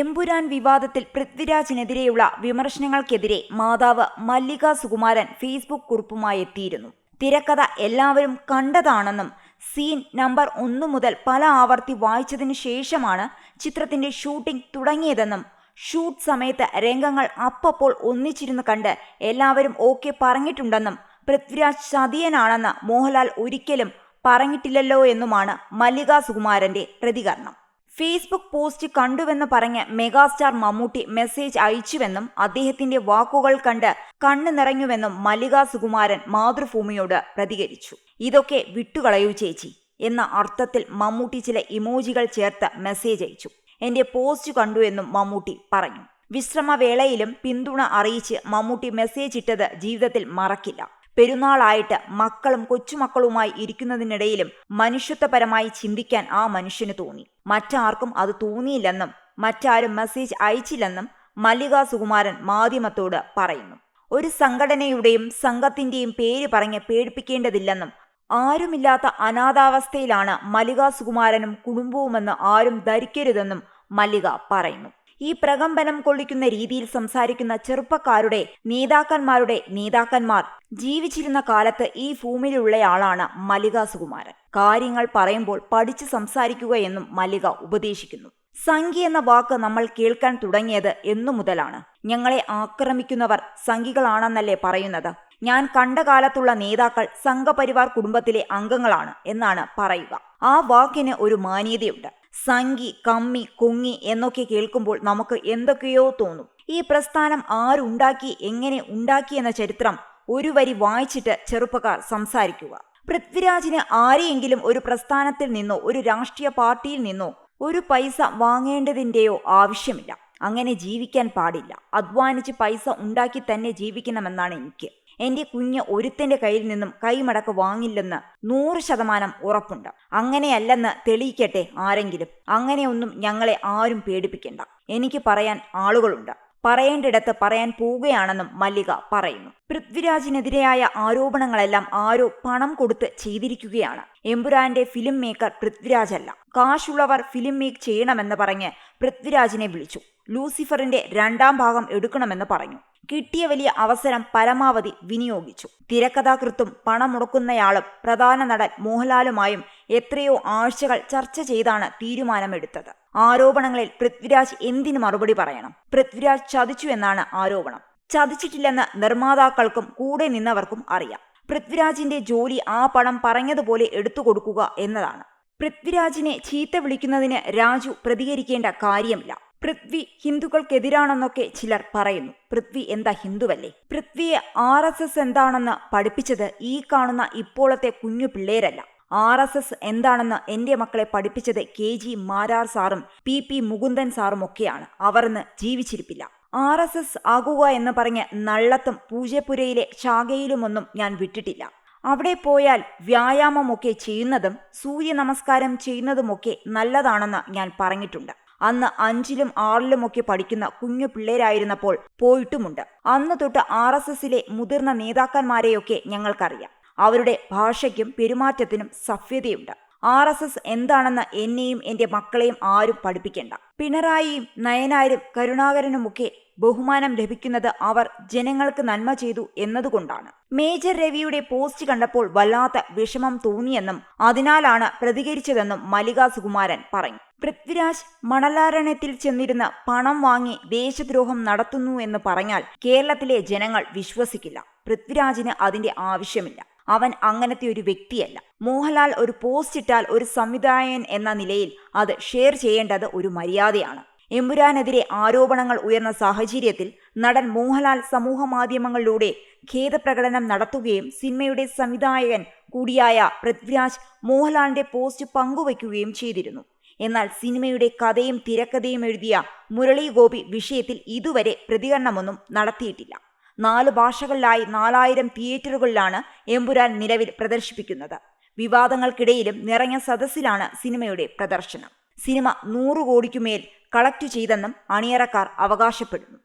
എമ്പുരാൻ വിവാദത്തിൽ പൃഥ്വിരാജിനെതിരെയുള്ള വിമർശനങ്ങൾക്കെതിരെ മാതാവ് മല്ലിക സുകുമാരൻ ഫേസ്ബുക്ക് കുറിപ്പുമായി എത്തിയിരുന്നു. തിരക്കഥ എല്ലാവരും കണ്ടതാണെന്നും സീൻ നമ്പർ ഒന്നു മുതൽ പല ആവർത്തി വായിച്ചതിനു ശേഷമാണ് ചിത്രത്തിന്റെ ഷൂട്ടിംഗ് തുടങ്ങിയതെന്നും ഷൂട്ട് സമയത്ത് രംഗങ്ങൾ അപ്പപ്പോൾ ഒന്നിച്ചിരുന്ന് കണ്ട് എല്ലാവരും ഓക്കെ പറഞ്ഞിട്ടുണ്ടെന്നും പൃഥ്വിരാജ് ചതിയനാണെന്ന് മോഹൻലാൽ ഒരിക്കലും പറഞ്ഞിട്ടില്ലല്ലോ എന്നുമാണ് മല്ലിക സുകുമാരന്റെ പ്രതികരണം. ഫേസ്ബുക്ക് പോസ്റ്റ് കണ്ടുവെന്ന് പറഞ്ഞ് മെഗാസ്റ്റാർ മമ്മൂട്ടി മെസ്സേജ് അയച്ചുവെന്നും അദ്ദേഹത്തിന്റെ വാക്കുകൾ കണ്ട് കണ്ണു നിറഞ്ഞുവെന്നും മല്ലിക സുകുമാരൻ മാതൃഭൂമിയോട് പ്രതികരിച്ചു. ഇതൊക്കെ വിട്ടുകളയൂ ചേച്ചി എന്ന അർത്ഥത്തിൽ മമ്മൂട്ടി ചില ഇമോജികൾ ചേർത്ത് മെസ്സേജ് അയച്ചു. എന്റെ പോസ്റ്റ് കണ്ടു എന്നും മമ്മൂട്ടി പറഞ്ഞു. വിശ്രമവേളയിലും പിന്തുണ അറിയിച്ച് മമ്മൂട്ടി മെസ്സേജ് ഇട്ടത് ജീവിതത്തിൽ മറക്കില്ല. പെരുന്നാളായിട്ട് മക്കളും കൊച്ചുമക്കളുമായി ഇരിക്കുന്നതിനിടയിലും മനുഷ്യത്വപരമായി ചിന്തിക്കാൻ ആ മനുഷ്യന് തോന്നി. മറ്റാർക്കും അത് തോന്നിയില്ലെന്നും മറ്റാരും മെസ്സേജ് അയച്ചില്ലെന്നും മല്ലിക സുകുമാരൻ മാധ്യമത്തോട് പറയുന്നു. ഒരു സംഘടനയുടെയും സംഘത്തിന്റെയും പേര് പറഞ്ഞ് പേടിപ്പിക്കേണ്ടതില്ലെന്നും ആരുമില്ലാത്ത അനാഥാവസ്ഥയിലാണ് മല്ലിക സുകുമാരനും കുടുംബവുമെന്ന് ആരും ധരിക്കരുതെന്നും മല്ലിക പറയുന്നു. ഈ പ്രകമ്പനം കൊള്ളിക്കുന്ന രീതിയിൽ സംസാരിക്കുന്ന ചെറുപ്പക്കാരുടെ നേതാക്കന്മാരുടെ നേതാക്കന്മാർ ജീവിച്ചിരുന്ന കാലത്ത് ഈ ഭൂമിയിലുള്ളയാളാണ് മല്ലിക സുകുമാരൻ. കാര്യങ്ങൾ പറയുമ്പോൾ പഠിച്ച് സംസാരിക്കുക എന്നും മല്ലിക ഉപദേശിക്കുന്നു. സംഖ്യ എന്ന വാക്ക് നമ്മൾ കേൾക്കാൻ തുടങ്ങിയത് എന്നു മുതലാണ്. ഞങ്ങളെ ആക്രമിക്കുന്നവർ സംഖികളാണെന്നല്ലേ പറയുന്നത്? ഞാൻ കണ്ട കാലത്തുള്ള നേതാക്കൾ സംഘപരിവാർ കുടുംബത്തിലെ അംഗങ്ങളാണ് എന്നാണ് പറയുക. ആ വാക്കിന് ഒരു മാന്യതയുണ്ട്. സംഗി കമ്മി കുങ്ങി എന്നൊക്കെ കേൾക്കുമ്പോൾ നമുക്ക് എന്തൊക്കെയോ തോന്നും. ഈ പ്രസ്ഥാനം ആരുണ്ടാക്കി എങ്ങനെ ഉണ്ടാക്കി എന്ന ചരിത്രം ഒരു വരി വായിച്ചിട്ട് ചെറുപ്പക്കാർ സംസാരിക്കുക. പൃഥ്വിരാജിന് ആരെയെങ്കിലും ഒരു പ്രസ്ഥാനത്തിൽ നിന്നോ ഒരു രാഷ്ട്രീയ പാർട്ടിയിൽ നിന്നോ ഒരു പൈസ വാങ്ങേണ്ടതിന്റെയോ ആവശ്യമില്ല. അങ്ങനെ ജീവിക്കാൻ പാടില്ല. അധ്വാനിച്ച് പൈസ ഉണ്ടാക്കി തന്നെ ജീവിക്കണമെന്നാണ് എനിക്ക് എന്റെ കുഞ്ഞ് ഒരുത്തന്റെ കയ്യിൽ നിന്നും കൈമടക്ക് വാങ്ങില്ലെന്ന് നൂറ് ശതമാനം ഉറപ്പുണ്ട്. അങ്ങനെയല്ലെന്ന് തെളിയിക്കട്ടെ ആരെങ്കിലും. അങ്ങനെയൊന്നും ഞങ്ങളെ ആരും പേടിപ്പിക്കണ്ട. എനിക്ക് പറയാൻ ആളുകളുണ്ട്. പറയേണ്ടിടത്ത് പറയാൻ പോവുകയാണെന്നും മല്ലിക പറയുന്നു. പൃഥ്വിരാജിനെതിരെയായ ആരോപണങ്ങളെല്ലാം ആരോ പണം കൊടുത്ത് ചെയ്തിരിക്കുകയാണ്. എമ്പുരാന്റെ ഫിലിം മേക്കർ പൃഥ്വിരാജല്ല. കാശുള്ളവർ ഫിലിം മേക്ക് ചെയ്യണമെന്ന് പറഞ്ഞ് പൃഥ്വിരാജിനെ വിളിച്ചു. ലൂസിഫറിന്റെ രണ്ടാം ഭാഗം എടുക്കണമെന്ന് പറഞ്ഞു. കിട്ടിയ വലിയ അവസരം പരമാവധി വിനിയോഗിച്ചു. തിരക്കഥാകൃത്തും പണം മുടക്കുന്നയാളും പ്രധാന നടൻ മോഹൻലാലുമായും എത്രയോ ആഴ്ചകൾ ചർച്ച ചെയ്താണ് തീരുമാനമെടുത്തത്. ആരോപണങ്ങളിൽ പൃഥ്വിരാജ് എന്തിനു മറുപടി പറയണം? പൃഥ്വിരാജ് ചതിച്ചു എന്നാണ് ആരോപണം. ചതിച്ചിട്ടില്ലെന്ന് നിർമ്മാതാക്കൾക്കും കൂടെ നിന്നവർക്കും അറിയാം. പൃഥ്വിരാജിന്റെ ജോലി ആ പണം പറഞ്ഞതുപോലെ എടുത്തു കൊടുക്കുക എന്നതാണ്. പൃഥ്വിരാജിനെ ചീത്ത വിളിക്കുന്നതിന് രാജു പ്രതികരിക്കേണ്ട കാര്യമില്ല. പൃഥ്വി ഹിന്ദുക്കൾക്കെതിരാണെന്നൊക്കെ ചിലർ പറയുന്നു. പൃഥ്വി എന്താ ഹിന്ദുവല്ലേ? പൃഥ്വിയെ ആർ എസ് എസ് എന്താണെന്ന് പഠിപ്പിച്ചത് ഈ കാണുന്ന ഇപ്പോഴത്തെ കുഞ്ഞു പിള്ളേരല്ല. ആർ എസ് എസ് എന്താണെന്ന് എന്റെ മക്കളെ പഠിപ്പിച്ചത് കെ ജി മാരാർ സാറും പി പി മുകുന്ദൻ സാറും ഒക്കെയാണ്. അവർ ഇന്ന് ജീവിച്ചിരിപ്പില്ല. ആർ എസ് എസ് ആകുക എന്ന് പറഞ്ഞ് നള്ളത്തും പൂജപ്പുരയിലെ ശാഖയിലുമൊന്നും ഞാൻ വിട്ടിട്ടില്ല. അവിടെ പോയാൽ വ്യായാമമൊക്കെ ചെയ്യുന്നതും സൂര്യ നമസ്കാരം ചെയ്യുന്നതുമൊക്കെ നല്ലതാണെന്ന് ഞാൻ പറഞ്ഞിട്ടുണ്ട്. അന്ന് അഞ്ചിലും ആറിലും ഒക്കെ പഠിക്കുന്ന കുഞ്ഞു പിള്ളേരായിരുന്നപ്പോൾ പോയിട്ടുമുണ്ട്. അന്ന് തൊട്ട് ആർ എസ് എസിലെ മുതിർന്ന നേതാക്കന്മാരെയൊക്കെ ഞങ്ങൾക്കറിയാം. അവരുടെ ഭാഷയ്ക്കും പെരുമാറ്റത്തിനും സഭ്യതയുണ്ട്. ആർ എസ് എസ് എന്താണെന്ന് എന്നെയും എന്റെ മക്കളെയും ആരും പഠിപ്പിക്കേണ്ട. പിണറായിയും നയനാരും കരുണാകരനുമൊക്കെ ബഹുമാനം ലഭിക്കുന്നത് അവർ ജനങ്ങൾക്ക് നന്മ ചെയ്തു എന്നതുകൊണ്ടാണ്. മേജർ രവിയുടെ പോസ്റ്റ് കണ്ടപ്പോൾ വല്ലാത്ത വിഷമം തോന്നിയെന്നും അതിനാലാണ് പ്രതികരിച്ചതെന്നും മല്ലിക സുകുമാരൻ പറഞ്ഞു. പൃഥ്വിരാജ് മണലാരണ്യത്തിൽ ചെന്നിരുന്ന് പണം വാങ്ങി ദേശദ്രോഹം നടത്തുന്നു എന്ന് പറഞ്ഞാൽ കേരളത്തിലെ ജനങ്ങൾ വിശ്വസിക്കില്ല. പൃഥ്വിരാജിന് അതിന്റെ ആവശ്യമില്ല. അവൻ അങ്ങനത്തെ ഒരു വ്യക്തിയല്ല. മോഹൻലാൽ ഒരു പോസ്റ്റ് ഇട്ടാൽ ഒരു സംവിധായകൻ എന്ന നിലയിൽ അത് ഷെയർ ചെയ്യേണ്ടത് ഒരു മര്യാദയാണ്. എമ്പുരാനെതിരെ ആരോപണങ്ങൾ ഉയർന്ന സാഹചര്യത്തിൽ നടൻ മോഹൻലാൽ സമൂഹ മാധ്യമങ്ങളിലൂടെ ഖേദപ്രകടനം നടത്തുകയും സിനിമയുടെ സംവിധായകൻ കൂടിയായ പൃഥ്വിരാജ് മോഹൻലാലിന്റെ പോസ്റ്റ് പങ്കുവയ്ക്കുകയും ചെയ്തിരുന്നു. എന്നാൽ സിനിമയുടെ കഥയും തിരക്കഥയും എഴുതിയ മുരളി ഗോപി വിഷയത്തിൽ ഇതുവരെ പ്രതികരണമൊന്നും നടത്തിയിട്ടില്ല. നാല് ഭാഷകളിലായി നാലായിരം തിയേറ്ററുകളിലാണ് എമ്പുരാൻ നിലവിൽ പ്രദർശിപ്പിക്കുന്നത്. വിവാദങ്ങൾക്കിടയിലും നിറഞ്ഞ സദസ്സിലാണ് സിനിമയുടെ പ്രദർശനം. സിനിമ നൂറു കോടിക്കുമേൽ കളക്ട് ചെയ്തെന്നും അണിയറക്കാർ അവകാശപ്പെടുന്നു.